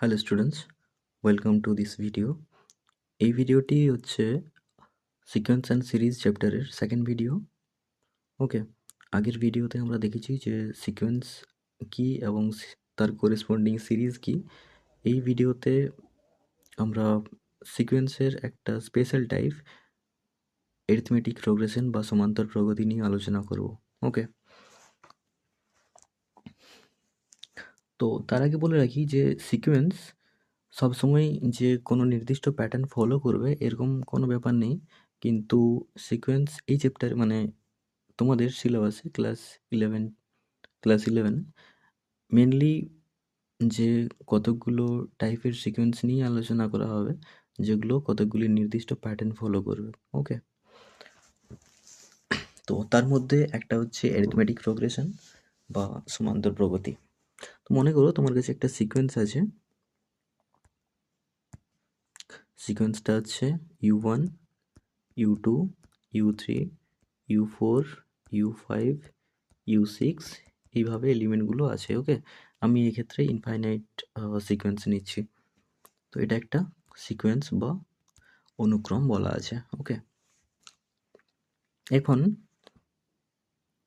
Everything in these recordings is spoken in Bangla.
Hello students welcome to this video এই ভিডিওটি হচ্ছে সিকোয়েন্স অ্যান্ড সিরিজ চ্যাপ্টারের সেকেন্ড ভিডিও ওকে আগের ভিডিওতে আমরা দেখেছি যে সিকোয়েন্স কি এবং তার করেসপন্ডিং সিরিজ কি। এই ভিডিওতে আমরা সিকোয়েন্সের একটা স্পেশাল টাইপ এরিথমেটিক প্রোগ্রেশন বা সমান্তর প্রগতি নিয়ে আলোচনা করব। ওকে তো তার আগে বলে রাখি যে সিকোয়েন্স সবসময় যে কোনো নির্দিষ্ট প্যাটার্ন ফলো করবে এরকম কোনো ব্যাপার নেই। কিন্তু সিকোয়েন্স এই চ্যাপ্টার মানে তোমাদের সিলেবাসে class eleven class eleven mainly যে কতকগুলো টাইপের সিকোয়েন্স নিয়ে আলোচনা করা হবে, যেগুলো কতকগুলি নির্দিষ্ট প্যাটার্ন ফলো করবে ওকে তো তার মধ্যে একটা হচ্ছে অ্যারিথমেটিক প্রোগ্রেশন বা সমান্তর প্রগতি। মনে করো তোমার কাছে একটা সিকোয়েন্স আছে। সিকোয়েন্সটা হচ্ছে u one u two u three u four u five u six এইভাবে এলিমেন্টগুলো আছে ওকে আমি এক্ষেত্রে ইনফাইনাইট সিকোয়েন্স নিচ্ছি। তো এটা একটা সিকোয়েন্স বা অনুক্রম বলা আছে ওকে এখন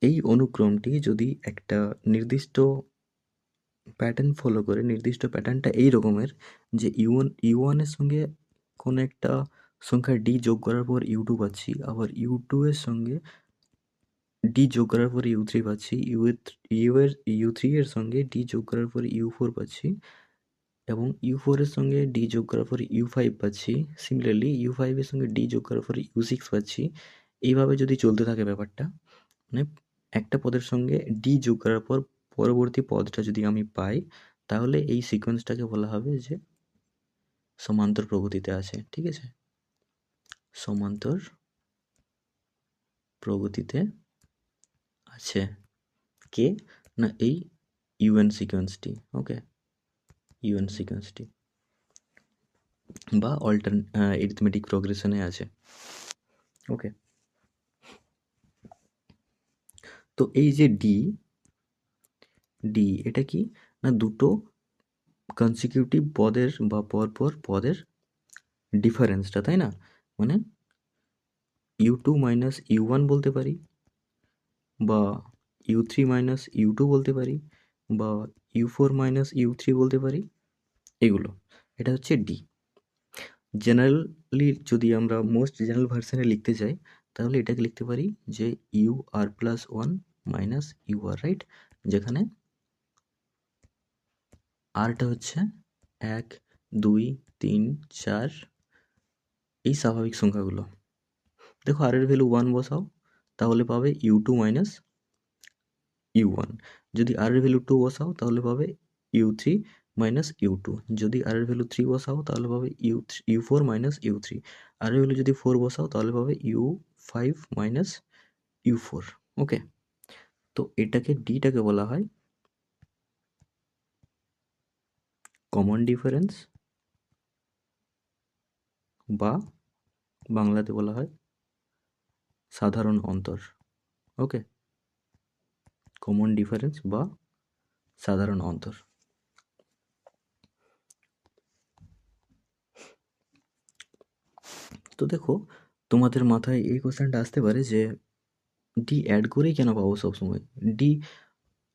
এই অনুক্রমটি যদি একটা নির্দিষ্ট প্যাটার্ন ফলো করে নির্দিষ্ট প্যাটার্নটা এই রকমের যে ইউ ওয়ান ইউ ওয়ানের সঙ্গে কোনো একটা সংখ্যা ডি যোগ করার পর ইউ পাচ্ছি, আবার ইউ সঙ্গে ডি যোগ করার পর ইউ থ্রি পাচ্ছি ইউ ইউ এর ইউ থ্রি এর সঙ্গে ডি যোগ করার পর ইউ ফোর পাচ্ছি এবং ইউ ফোরের সঙ্গে ডি যোগ করার পর ইউ ফাইভ পাচ্ছি। সিমিলারলি ইউ ফাইভের সঙ্গে ডি যোগ করার পর ইউ সিক্স পাচ্ছি। এইভাবে যদি চলতে থাকে ব্যাপারটা মানে একটা পদের সঙ্গে ডি যোগ করার পর পরবর্তী পদটা যদি আমি পাই, তাহলে এই সিকোয়েন্সটাকে বলা হবে যে সমান্তর প্রগতিতে আছে, ঠিক আছে? সমান্তর প্রগতিতে আছে। কে? না, এই ইউএন সিকোয়েন্সটি ওকে ইউএন সিকোয়েন্সটি বা অল্টার এরিথমেটিক প্রোগ্রেশনে আছে ওকে তো এই যে ডি ডি এটা কি? না, দুটো কনসিকিউটিভ পদের বা পরপর পদের ডিফারেন্সটা তাই না? মানে u two minus u one বলতে পারি বা u three minus u two বলতে পারি বা u four minus u three বলতে পারি, এগুলো। এটা হচ্ছে ডি জেনারেলি যদি আমরা মোস্ট জেনারেল ভার্সানে লিখতে চাই তাহলে এটাকে লিখতে পারি যে u r plus one minus u r right যেখানে আরটা হচ্ছে এক, দুই, তিন, চার, এই স্বাভাবিক সংখ্যাগুলো। দেখো আর এর ভ্যালু ওয়ান বসাও, তাহলে পাবে u two minus u one যদি আর এর ভ্যালু টু বসাও, তাহলে পাবে u three minus u two যদি আর এর ভ্যালু থ্রি বসাও, তাহলে পাবে u u four minus u three r এর ভ্যালু যদি ফোর বসাও, তাহলে পাবে u five minus u four okay তো এটাকে ডিটাকে বলা হয় কমন ডিফারেন্স বা বাংলাতে বলা হয় সাধারণ অন্তর ওকে কমন ডিফারেন্স বা সাধারণ অন্তর। তো দেখো, তোমাদের মাথায় এই কোশ্চেনটা আসতে পারে যে ডি অ্যাড করেই কেন পাবো সবসময়? ডি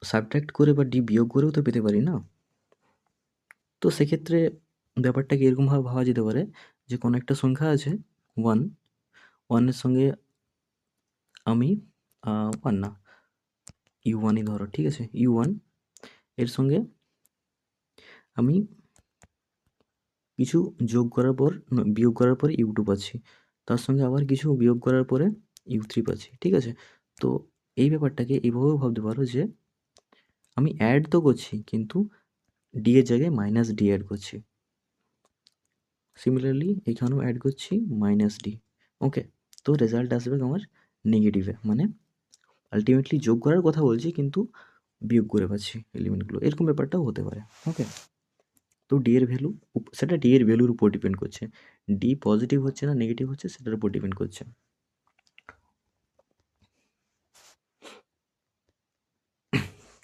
সাবট্রাক্ট করে বা ডি বিয়োগ করেও তো পেতে পারি না। তো সেক্ষেত্রে ব্যাপারটাকে এরকমভাবে ভাবা যেতে পারে যে কোনো একটা সংখ্যা আছে ওয়ান ওয়ানের সঙ্গে আমি ওয়ান না। ইউ ওয়ানই ধরো, ঠিক আছে? ইউ ওয়ানের সঙ্গে আমি কিছু যোগ করার পর, বিয়োগ করার পরে ইউ টু পাচ্ছি। তার সঙ্গে আবার কিছু বিয়োগ করার পরে ইউ থ্রি পাচ্ছি, ঠিক আছে? তো এই ব্যাপারটাকে এইভাবেও ভাবতে পারো যে আমি অ্যাড তো করছি, কিন্তু ডি এর জায়গায় মাইনাস ডি অ্যাড করছি। সিমিলারলি এখানেও অ্যাড করছি মাইনাস ডি ওকে তো রেজাল্ট আসবে আমার নেগেটিভে মানে আলটিমেটলি যোগ করার কথা বলছি, কিন্তু বিয়োগ করে পাচ্ছি এলিমেন্টগুলো এরকম ব্যাপারটাও হতে পারে। ওকে তো ডি এর ভ্যালু সেটা ডি এর ভ্যালুর উপর ডিপেন্ড করছে। ডি পজিটিভ হচ্ছে না নেগেটিভ হচ্ছে, সেটার উপর ডিপেন্ড করছে।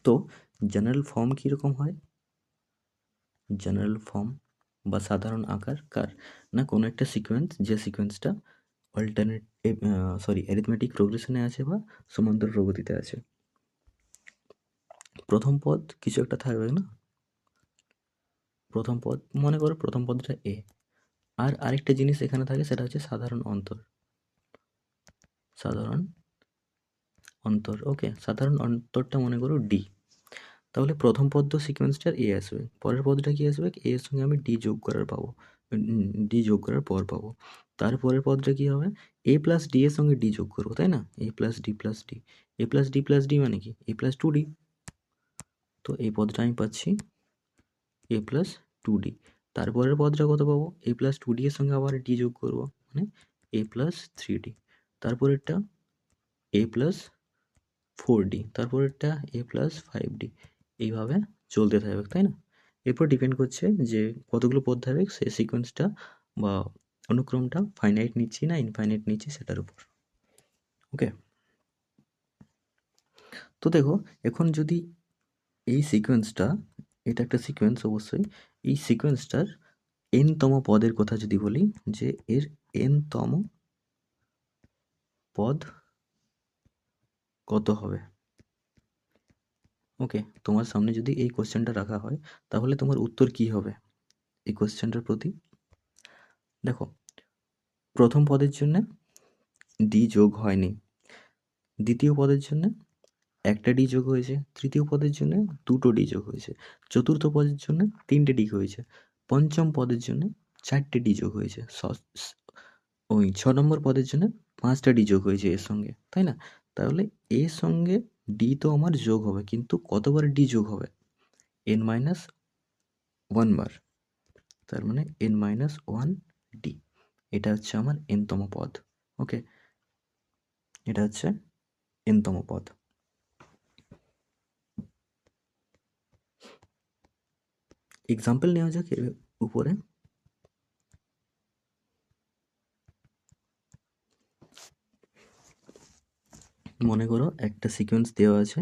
তো জেনারেল ফর্ম কীরকম হয়? জেনারেল ফর্ম বা সাধারণ আকার কার? না, কোনো একটা সিকোয়েন্স যে সিকোয়েন্সটা অল্টারনেট সরি অ্যারিথমেটিক প্রোগ্রেশনে আছে বা সমান্তর প্রগতিতে আছে। প্রথম পদ কিছু একটা থাকবে না? প্রথম পদ, মনে করো প্রথম পদটা এ আর আরেকটা জিনিস এখানে থাকে, সেটা হচ্ছে সাধারণ অন্তর। সাধারণ অন্তর ওকে সাধারণ অন্তরটা মনে করো ডি তাহলে প্রথম পদ সিকোয়েন্সটার এ আসবে। পরের পদটা কি আসবে? এ এর সঙ্গে আমি ডি যোগ করার পাবো। ডি যোগ করার পর পাবো। তারপরের পদটা কি হবে? এ প্লাস ডি এর সঙ্গে ডি যোগ করব, তাই না? A plus d plus d a plus d plus d মানে কি? এ প্লাস টু ডি তো এই পদটা আমি পাচ্ছি এ প্লাস টু ডি তারপরের পদটা কত পাবো? এ প্লাস টু ডি এর সঙ্গে আবার ডি যোগ করব মানে এ প্লাস থ্রি ডি তারপরেরটা এ প্লাস ফোর ডি তারপরেরটা এ প্লাস ফাইভ ডি এইভাবে চলতে থাকবে, তাই না? এরপর ডিপেন্ড করছে যে কতগুলো পদ থাকবে সেই সিকোয়েন্সটা বা অনুক্রমটা ফাইনাইট নিচ্ছি না ইনফাইনাইট নিচ্ছি সেটার উপর। ওকে তো দেখো, এখন যদি এই সিকোয়েন্সটা এটা একটা সিকোয়েন্স অবশ্যই, এই সিকোয়েন্সটার এনতম পদের কথা যদি বলি, যে এর এনতম পদ কত হবে? ওকে তোমার সামনে যদি এই কোশ্চেনটা রাখা হয়, তাহলে তোমার উত্তর কি হবে? এই কোশ্চেনটার প্রতি? দেখো, প্রথম পদের জন্য ডি যোগ হয়নি। দ্বিতীয় পদের জন্য একটা ডি যোগ হয়েছে। তৃতীয় পদের জন্য দুটো ডি যোগ হয়েছে। চতুর্থ পদের জন্য তিনটে ডি হয়েছে। পঞ্চম পদের জন্য চারটে ডি যোগ হয়েছে। ওই ছ নম্বর পদের জন্য পাঁচটা ডি যোগ হয়েছে এর সঙ্গে, তাই না? তাহলে এর সঙ্গে ডি তো আমার যোগ হবে, কিন্তু কতবার ডি যোগ হবে? এন মাইনাস ওয়ান বার তার মানে এন মাইনাস ওয়ান ডি এটা হচ্ছে আমার এনতম পদ ওকে এটা হচ্ছে এনতম পদ। এক্সাম্পল নেওয়া যাক এর উপরে। মনে করো একটা সিকোয়েন্স দেওয়া আছে।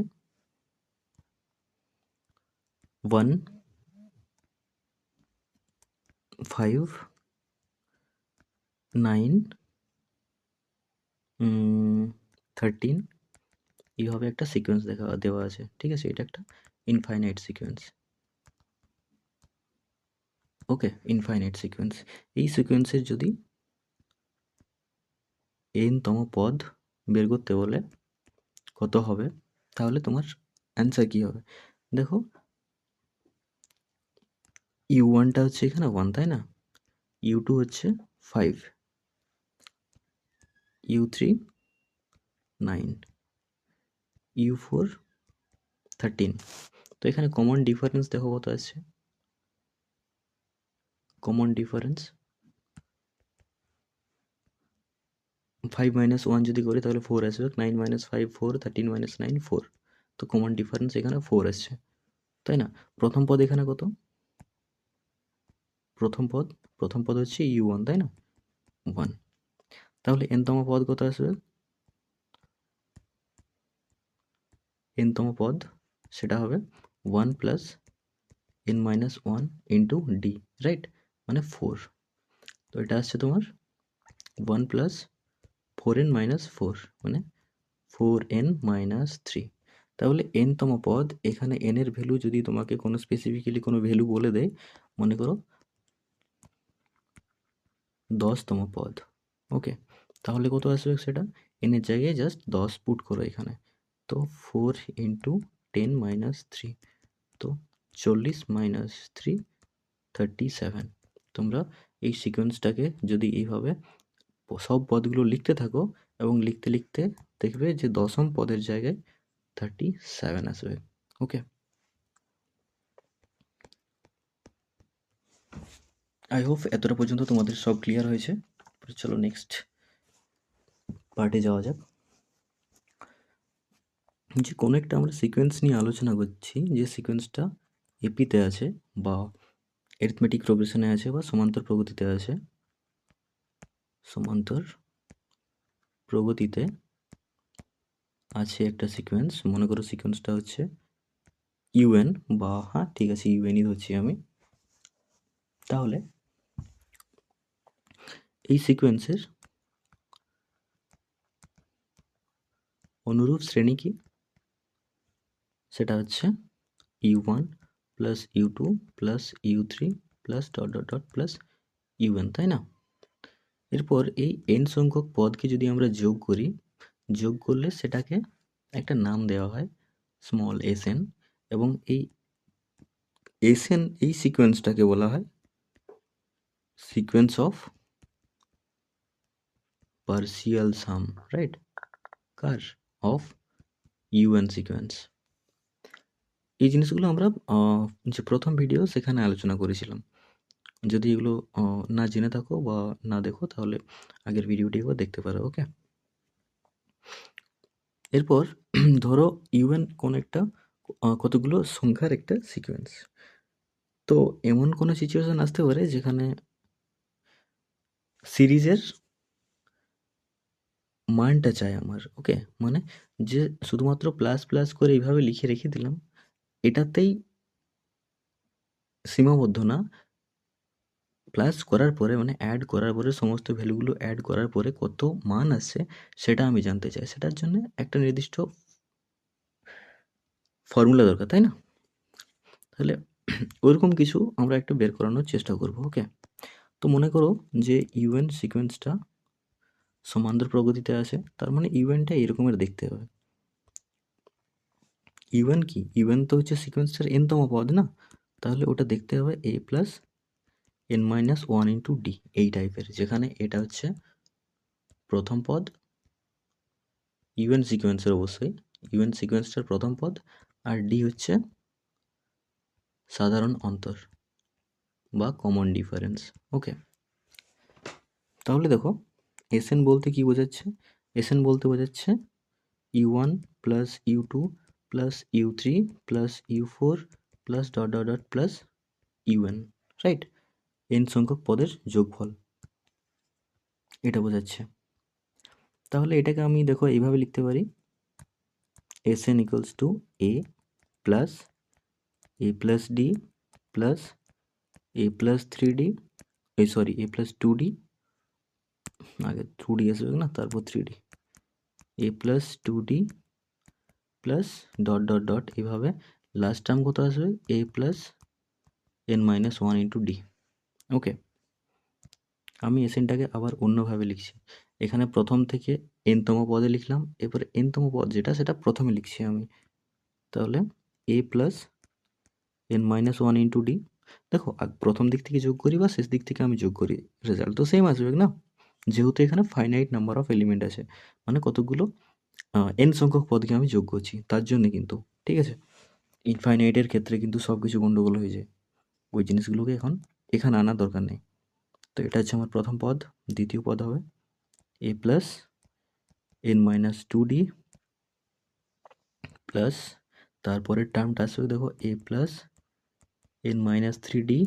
ওয়ান ফাইভ নাইন থার্টিন এইভাবে একটা সিকোয়েন্স দেখা, দেওয়া আছে। ঠিক আছে? এটা একটা infinite sequence okay infinite sequence এই সিকোয়েন্সের যদি এনতম পদ বের করতে বলে কত হবে? তাহলে তোমার অ্যান্সার কী হবে? দেখো ইউ ওয়ানটা হচ্ছে এখানে ওয়ান তাই না? ইউ টু হচ্ছে five u three nine u four thirteen তো এখানে কমন ডিফারেন্স দেখো কত আছে common difference five minus one যদি করি, তাহলে ফোর আসবে। Nine minus five four thirteen minus nine four তো কমন ডিফারেন্স এখানে ফোর আসছে। তাই না? প্রথম পদ এখানে কত? প্রথম পদ প্রথম পদ হচ্ছে ইউ ওয়ান তাই না? ওয়ান তাহলে এনতম পদ কত আসবে? এনতম পদ, সেটা হবে one plus n minus one into d right মানে ফোর তো এটা আসছে তোমার one plus four n minus four মানে ফোর এন মাইনাস থ্রি তাহলে এনতম পদ, এখানে এনের ভ্যালু যদি তোমাকে কোনো স্পেসিফিক্যালি কোনো ভ্যালু বলে দেয়, মনে করো দশতম পদ ওকে তাহলে কত আসবে সেটা? এনের জায়গায় জাস্ট দশ পুট করো এখানে। তো four into ten minus three তো চল্লিশ মাইনাস থ্রি থার্টি সেভেন তোমরা এই সিকোয়েন্সটাকে যদি এইভাবে সব পদগুলো লিখতে থাকো এবং লিখতে লিখতে দেখবে যে দশম পদের জায়গায় থার্টি সেভেন আসবে। ওকে আই হোপ এতটা পর্যন্ত তোমাদের সব ক্লিয়ার হয়েছে। চলো নেক্সট পার্টে যাওয়া যাক। যে কোনো একটা আমরা সিকোয়েন্স নিয়ে আলোচনা করছি, যে সিকোয়েন্সটা এপিতে আছে বা এরিথমেটিক প্রোগ্রেশনে আছে বা সমান্তর প্রগতিতে আছে। সমান্তর প্রগতিতে আছে একটা সিকোয়েন্স মনে করো সিকোয়েন্সটা হচ্ছে ইউএন বা হ্যাঁ ঠিক আছে ইউএনই ধরছি আমি। তাহলে এই সিকোয়েন্সের অনুরূপ শ্রেণি কি? সেটা হচ্ছে u one plus u two plus u three plus dot dot dot plus u n তাই না? এরপর এই এন সংখ্যক পদকে যদি আমরা যোগ করি, যোগ করলে সেটাকে একটা নাম দেওয়া হয় স্মল এস এন এবং এই এস এন এই সিকোয়েন্সটাকে বলা হয় sequence of partial sum right car of UN sequence এই জিনিসগুলো আমরা যে প্রথম ভিডিও সেখানে আলোচনা করেছিলাম। যদি এগুলো না জেনে থাকো বা না দেখো, তাহলে আগের ভিডিওটি একবার দেখতে পারো, ওকে? এরপর, ধরো ইউএন কোন একটা কতগুলো সংখ্যার একটা সিকোয়েন্স তো এমন কোনো সিচুয়েশন আসতে পারে যেখানে সিরিজের মানটা চাই আমার, ওকে? মানে যে শুধুমাত্র প্লাস প্লাস করে এইভাবে লিখে রেখে দিলাম, এটাতেই সীমাবদ্ধ না। প্লাস করার পরে মানে অ্যাড করার পরে, সমস্ত ভ্যালুগুলো অ্যাড করার পরে কত মান আসছে, সেটা আমি জানতে চাই। সেটার জন্য একটা নির্দিষ্ট ফর্মুলা দরকার, তাই না? তাহলে ওরকম কিছু আমরা একটু বের করানোর চেষ্টা করব ওকে তো মনে করো যে ইউএন সিকোয়েন্সটা সমান্তর প্রগতিতে আছে তার মানে ইউএনটা এরকমের দেখতে হবে। ইউএন কি? ইউএন তো হচ্ছে সিকোয়েন্সটার এনতম পদ, না? তাহলে ওটা দেখতে হবে a plus n minus one into d এই টাইপের যেখানে এটা হচ্ছে প্রথম পদ ইউএন সিকোয়েন্সের অবশ্যই ইউএন সিকোয়েন্সটার প্রথম পদ, আর ডি হচ্ছে সাধারণ অন্তর বা কমন ডিফারেন্স ওকে তাহলে দেখো এসএন বলতে কি বোঝাচ্ছে? এসএন বলতে বোঝাচ্ছে u one plus u two plus u three plus u four plus dot dot dot plus u n right n সংখ্যক পদের যোগফল। এটা বোঝাচ্ছে। তাহলে এটাকে আমি দেখো এইভাবে লিখতে পারি। S n equals to a plus a plus d plus a plus three d এই sorry a plus two d আগে টু ডি আসবে না, তারপর three d a plus two d plus dot dot dot এইভাবে লাস্ট টার্ম কত আসবে? A plus n minus one into d okay আমি এসেনটাকে আবার অন্যভাবে লিখছি। এখানে প্রথম থেকে এনতম পদে লিখলাম, এরপরে এনতম পদ যেটা, সেটা প্রথমে লিখছি আমি। তাহলে a plus n minus one into d দেখো প্রথম দিক থেকে যোগ করি বা শেষ দিক থেকে আমি যোগ করি রেজাল্ট তো সেম আসবে, না? যেহেতু এখানে ফাইনাইট নাম্বার অফ এলিমেন্ট আছে মানে কতগুলো এন সংখ্যক পদকে আমি যোগ করছি, তার জন্য কিন্তু, ঠিক আছে? ইনফাইনাইটের ক্ষেত্রে কিন্তু সব কিছু গণ্ডগোল হয়ে যায়। ওই জিনিসগুলোকে এখন এখানে আনার দরকার নেই। তো এটা হচ্ছে আমার প্রথম পদ, দ্বিতীয় পদ হবে a plus n minus two d plus তারপরের টার্মটা আসবে দেখো a plus n minus three d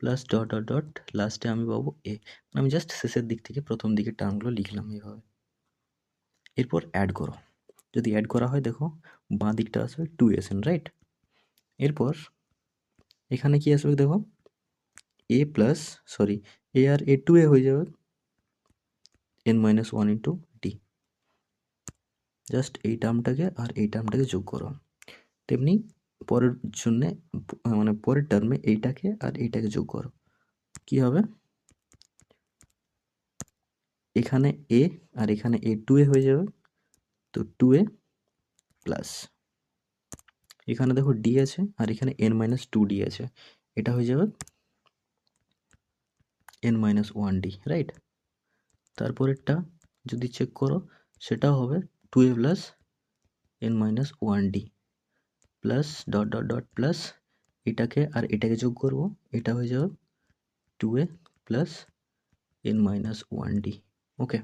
plus dot dot dot লাস্টে আমি পাবো এ আমি জাস্ট শেষের দিক থেকে প্রথম দিকের টার্মগুলো লিখলাম এইভাবে। এরপর অ্যাড করো। যদি অ্যাড করা হয় দেখো, বাঁ দিকটা আসবে টু এস এন রাইট এরপর এখানে কি আসবে দেখো? এ প্লাস সরি এ আর এ টু এ হয়ে যাবে। N minus one into d just এই টার্মটাকে আর এই টার্মটাকে যোগ করো। তেমনি পরের জন্যে মানে পরের টার্মে এইটাকে আর এইটাকে যোগ করো। কি হবে? এখানে এ আর এখানে এ টু এ হয়ে যাবে। তো টু এ প্লাস এখানে দেখো ডি আছে আর এখানে এন মাইনাস টু ডি আছে। এটা হয়ে যাবে n minus one d right তারপরেরটা যদি চেক করো, সেটাও হবে two a plus n minus one d plus dot dot dot plus এটাকে আর এটাকে যোগ করব, এটা হয়ে যাবে two a plus n minus one d okay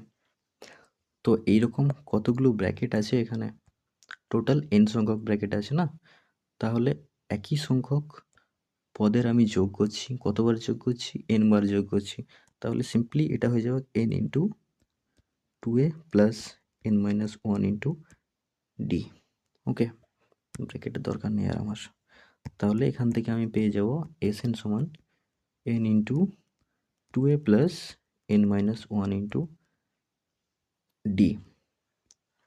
তো এইরকম কতগুলো ব্র্যাকেট আছে এখানে? টোটাল এন সংখ্যক ব্র্যাকেট আছে না? তাহলে একই সংখ্যক পদের আমি যোগ করছি, কতবার যোগ করছি এন বার যোগ করছি, তাহলে সিম্পলি এটা হয়ে যাবে n into two a plus n minus one into d okay ব্র্যাকেটের দরকার নেই আর আমার। তাহলে এখান থেকে আমি পেয়ে যাব এস এন সমান n into two a plus n minus one into d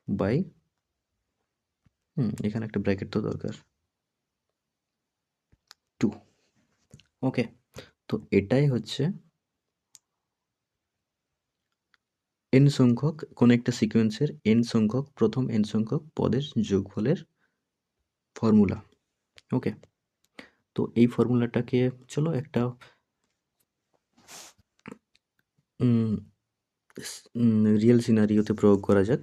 by হুম, এখানে একটা ব্র্যাকেট তো দরকার টু ওকে তো এটাই হচ্ছে এন সংখ্যক কোনো একটা সিকোয়েন্সের এন সংখ্যক, প্রথম এন সংখ্যক পদের যোগফলের ফর্মুলা ওকে তো এই ফর্মুলাটাকে চলো একটা রিয়েল সিনারিওতে প্রয়োগ করা যাক।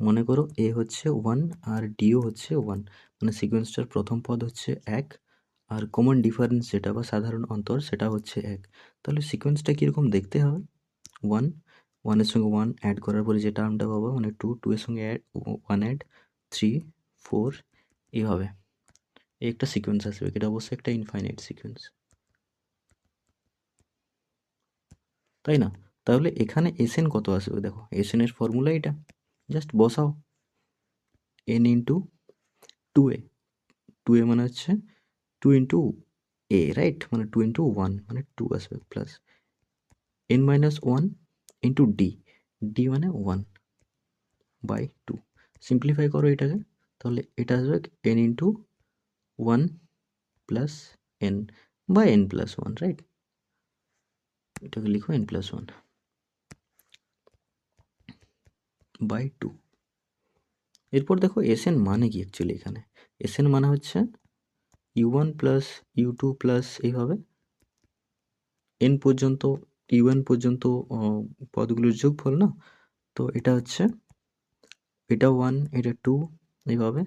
মনে করো এ হচ্ছে ওয়ান আর ডিও হচ্ছে ওয়ান মানে সিকোয়েন্সটার প্রথম পদ হচ্ছে এক আর কমন ডিফারেন্স যেটা বা সাধারণ অন্তর সেটা হচ্ছে এক। তাহলে সিকোয়েন্সটা কীরকম দেখতে হবে? ওয়ান ওয়ানের সঙ্গে ওয়ান অ্যাড করার পরে যে টার্মটা পাবো মানে টু টু এর সঙ্গে add one add three four এইভাবে এই একটা সিকোয়েন্স আসবে, এটা অবশ্যই একটা ইনফাইনাইট সিকোয়েন্স তাই না? তাহলে এখানে এসএন কত আসবে দেখো? এসএন এর ফর্মুলা এটা। জাস্ট বসাও। N into two a two a মানে হচ্ছে টু ইন্টু এ রাইট মানে টু ইন্টু ওয়ান মানে টু আসবে plus n minus one into d d মানে ওয়ান বাই টু সিম্পলিফাই করো এটাকে, তাহলে এটা আসবে n into one plus n বা এন প্লাস ওয়ান রাইট এটাকে লিখো n plus one by two এরপর দেখো এস এন মানে কি অ্যাকচুয়ালি এখানে? এস এন মানে হচ্ছে u one plus u two plus এইভাবে এন পর্যন্ত ইউ এন পর্যন্ত পদগুলোর যোগফল না? তো এটা হচ্ছে, এটা ওয়ান এটা টু এইভাবে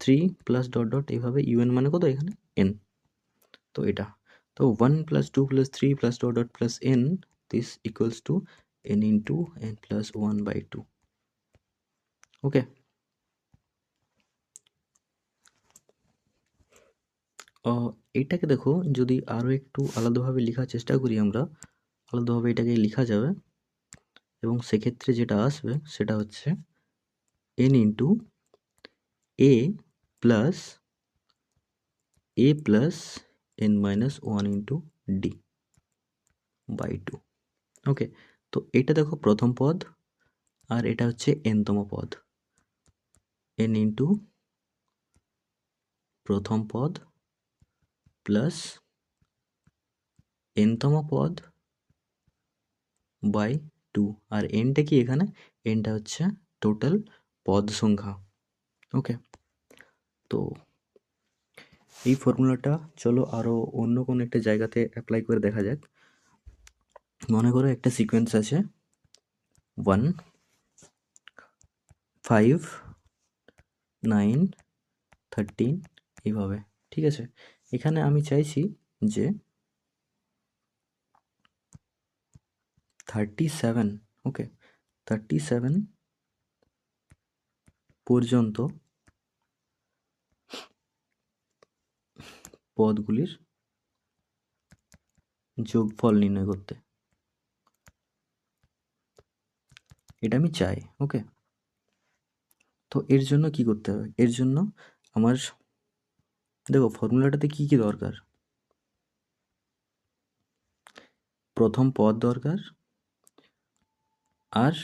থ্রি প্লাস ডট ডট এইভাবে ইউএন মানে কত এখানে? এন তো এটা, তো one plus two plus three plus dot dot plus n this equals to n into n plus one by two okay এইটাকে দেখো যদি আরও একটু আলাদাভাবে লেখার চেষ্টা করি আমরা, আলাদাভাবে এটাকে লেখা যাবে। এবং সেক্ষেত্রে যেটা আসবে সেটা হচ্ছে n into a plus a plus n minus one into d by two okay তো এটা দেখো প্রথম পদ, আর এটা হচ্ছে এনতম পদ। এন ইন্টু প্রথম পদ প্লাস এনতম পদ বাই টু। আর এনটা কি এখানে? এনটা হচ্ছে টোটাল পদ সংখ্যা। ওকে তো এই ফর্মুলাটা চলো আরও অন্য কোনো একটা জায়গাতে অ্যাপ্লাই করে দেখা যাক। মনে করো একটা সিকোয়েন্স আছে। ওয়ান ফাইভ নাইন থার্টিন এইভাবে। ঠিক আছে? এখানে আমি চাইছি যে thirty seven okay thirty seven পর্যন্ত পদগুলির যোগফল নির্ণয় করতে। এটা আমি চাই ওকে তো এর জন্য কি করতে হবে? এর জন্য আমার দেখো ফর্মুলাটাতে কি কি দরকার? প্রথম পদ দরকার আর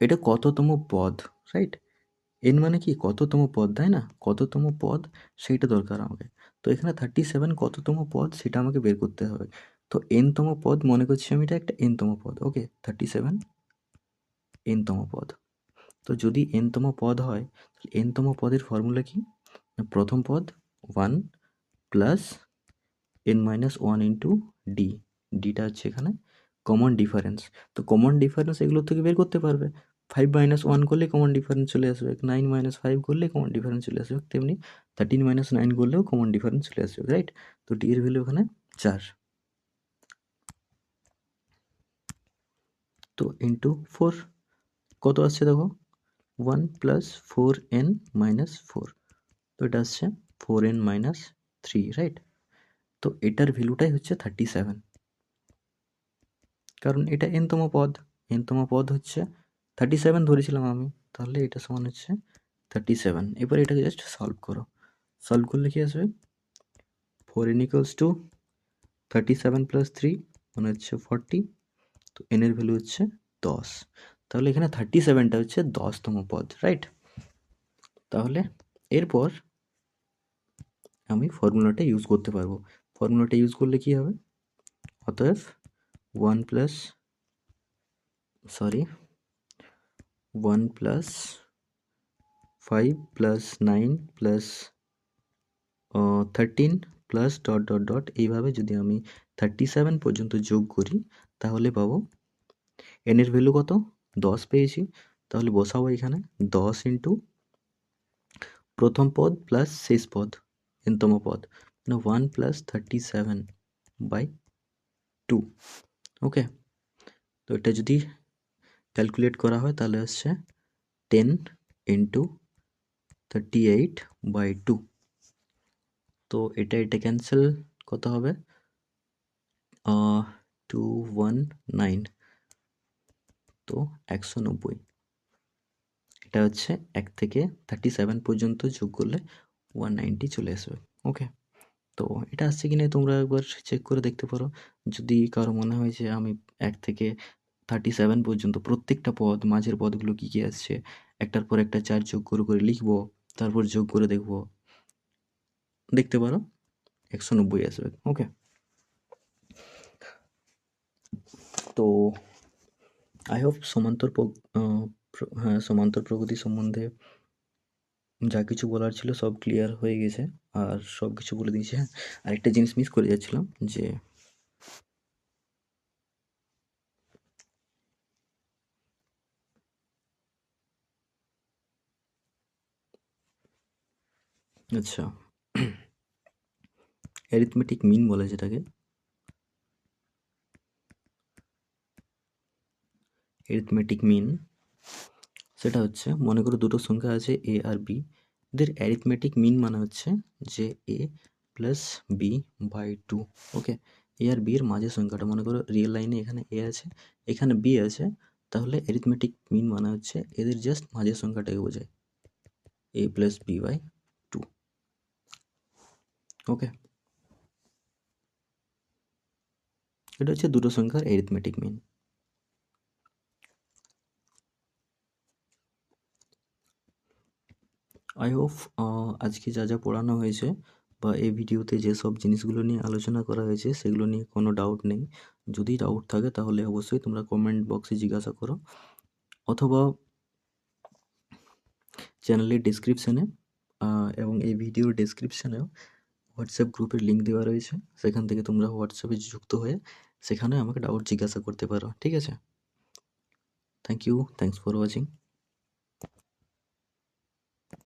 এটা কততম পদ রাইট এন মানে কি, কততম পদ, তাই না? কততম পদ, সেইটা দরকার আমাকে। তো এখানে থার্টি সেভেন কততম পদ, সেটা আমাকে বের করতে হবে। তো এনতম পদ, মনে করছি আমি এটা একটা এনতম পদ ওকে থার্টি সেভেন এনতম পদ। তো যদি এনতম পদ হয় এনতম পদের ফর্মুলা কি? প্রথম পদ one plus n minus one into d ডিটা হচ্ছে এখানে কমন ডিফারেন্স তো কমন ডিফারেন্স এগুলো থেকে বের করতে পারবে। ফাইভ মাইনাস ওয়ান করলে কমন ডিফারেন্স চলে আসবে। নাইন মাইনাস ফাইভ করলে কমন ডিফারেন্স চলে আসবে। তেমনি থার্টিন মাইনাস নাইন করলেও কমন ডিফারেন্স চলে আসবে রাইট তো ডি এর ভ্যালু এখানে চার। তো ইন্টু ফোর কত আসছে দেখো? One plus four n minus four তো এটা আসছে four n minus three right তো এটার ভ্যালুটাই হচ্ছে থার্টি সেভেন কারণ এটা এনতম পদ এনতম পদ হচ্ছে থার্টি সেভেন ধরেছিলাম আমি, তাহলে এটা সমান হচ্ছে থার্টি সেভেন এবার এটাকে জাস্ট সলভ করো। সলভ করলে কি আসবে? Four n equals to thirty seven plus three মানে হচ্ছে ফর্টি তো এনের ভ্যালু হচ্ছে দশ। তাহলে এখানে থার্টি সেভেনটা হচ্ছে দশতম পদ রাইট তাহলে এরপর আমি ফর্মুলাটা ইউজ করতে পারব। ফর্মুলাটা ইউজ করলে কি হবে? অতএব one plus sorry one plus five plus nine plus thirteen plus dot dot dot এইভাবে যদি আমি থার্টি সেভেন পর্যন্ত যোগ করি, তাহলে পাবো এনের ভ্যালু কত? দশ পেয়েছি। তাহলে বসাবো এখানে। দশ ইন্টু প্রথম পদ প্লাস শেষ পদ। এনতম পদ। মানে one plus thirty seven by two okay তো এটা যদি ক্যালকুলেট করা হয়, তাহলে হচ্ছে ten into thirty eight by two তো এটা এটা ক্যান্সেল কত হবে? টু ওয়ান নাইন তো একশো নব্বই। এটা হচ্ছে এক থেকে থার্টি সেভেন পর্যন্ত যোগ করলে ওয়ান নাইনটি চলে আসবে ওকে তো এটা আসছে কি না তোমরা একবার চেক করে দেখতে পারো। যদি কারও মনে হয় যে আমি এক থেকে থার্টি সেভেন পর্যন্ত প্রত্যেকটা পদ, মাঝের পদগুলো কী কী আসছে, একটার পর একটা চার যোগ করে করে লিখব, তারপর যোগ করে দেখব। দেখতে পারো? একশো নব্বই আসবে ওকে তো আই হোপ সমান্তর হ্যাঁ সমান্তর প্রগতি সম্বন্ধে যা কিছু বলার ছিল সব ক্লিয়ার হয়ে গেছে। আর সব কিছু বলে দিয়েছে। হ্যাঁ আরেকটা জিনিস মিস করে যাচ্ছিলাম যে আচ্ছা। অ্যারিথমেটিক মিন বলে যেটাকে। অ্যারিথমেটিক মিন সেটা হচ্ছে মনে করো দুটো সংখ্যা আছে এ আর বি এদের অ্যারিথমেটিক মিন মানে হচ্ছে যে A plus B by two okay A R B এর মাঝের সংখ্যাটা মনে করো রিয়েল লাইনে এখানে এ আছে, এখানে বি আছে, তাহলে অ্যারিথমেটিক মিন মানে হচ্ছে এদের জাস্ট মাঝের সংখ্যাটাকে বোঝায় A plus B by two okay এটা হচ্ছে দুটো সংখ্যার অ্যারিথমেটিক মিন আই হোপ আজকে যা যা পড়ানো হয়েছে বা এই ভিডিওতে যেসব জিনিসগুলো নিয়ে আলোচনা করা হয়েছে, সেগুলো নিয়ে কোনো ডাউট নেই। যদি ডাউট থাকে, তাহলে অবশ্যই তোমরা কমেন্ট বক্সে জিজ্ঞাসা করো অথবা চ্যানেলের ডিসক্রিপশানে এবং এই ভিডিওর ডিসক্রিপশানেও হোয়াটসঅ্যাপ গ্রুপের লিঙ্ক দেওয়া রয়েছে। সেখান থেকে তোমরা হোয়াটসঅ্যাপে যুক্ত হয়ে সেখানে আমাকে ডাউট জিজ্ঞাসা করতে পারো। ঠিক আছে? Thank you thanks for watching